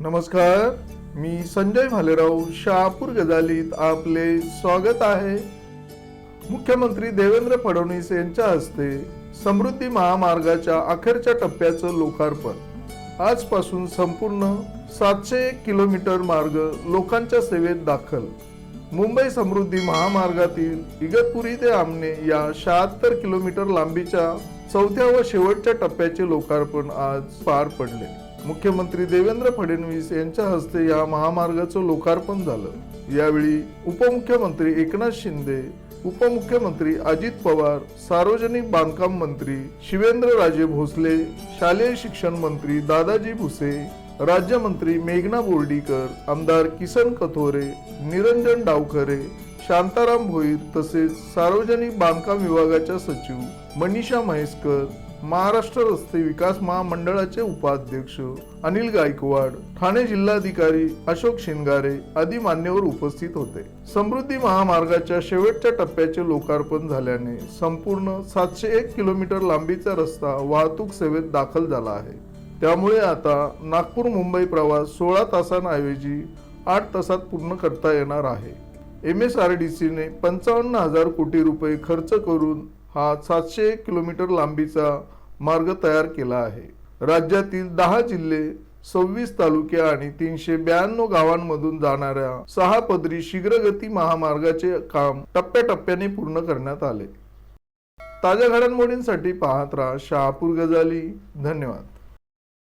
नमस्कार मी संजय भालेराव शहापूर गजालीत आपले स्वागत आहे. मुख्यमंत्री देवेंद्र फडणवीस यांच्या हस्ते समृद्धी महामार्गाच्या अखेरच्या टप्प्याचं लोकार्पण. आजपासून संपूर्ण सातशे एक किलोमीटर मार्ग लोकांच्या सेवेत दाखल. मुंबई समृद्धी महामार्गातील इगतपुरी ते आमने या शहात्तर किलोमीटर लांबीच्या चौथ्या व शेवटच्या टप्प्याचे लोकार्पण आज पार पडले. मुख्यमंत्री देवेंद्र फडणवीस यांच्या हस्ते या महामार्गाचं लोकार्पण झालं. यावेळी उपमुख्यमंत्री एकनाथ शिंदे उपमुख्यमंत्री अजित पवार सार्वजनिक बांधकाम मंत्री शिवेंद्र राजे भोसले शालेय शिक्षण मंत्री दादाजी भुसे राज्यमंत्री मेघना बोर्डीकर आमदार किसन कथोरे निरंजन डावखरे शांताराम भोईर तसेच सार्वजनिक बांधकाम विभागाच्या सचिव मनीषा म्हैसकर महाराष्ट्र रस्ते विकास महामंडळाचे उपाध्यक्ष अनिल गायकवाड ठाणे जिल्हाधिकारी अशोक शिंगारे आदी मान्यवर उपस्थित होते. समृद्धी महामार्गाच्या शेवटच्या टप्प्याचे लोकार्पण झाल्याने संपूर्ण सातशे एक किलोमीटर लांबीचा रस्ता वाहतूक सेवेत दाखल झाला आहे. त्यामुळे आता नागपूर मुंबई प्रवास सोळा तासांऐवजी आठ तासात पूर्ण करता येणार आहे. एम एस आर डी सीने पंचावन्न हजार कोटी रुपये खर्च करून हा सातशे किलोमीटर लांबीचा मार्ग तयार केला आहे. राज्यातील दहा जिल्हे सव्वीस तालुके आणि तीनशे ब्याण्णव गावांमधून जाणाऱ्या सहा पदरी शीघ्रगती महामार्गाचे काम टप्प्याटप्प्याने पूर्ण करण्यात आले. ताज्या घडामोडींसाठी पाहत राहा शहापूर गजाली. धन्यवाद.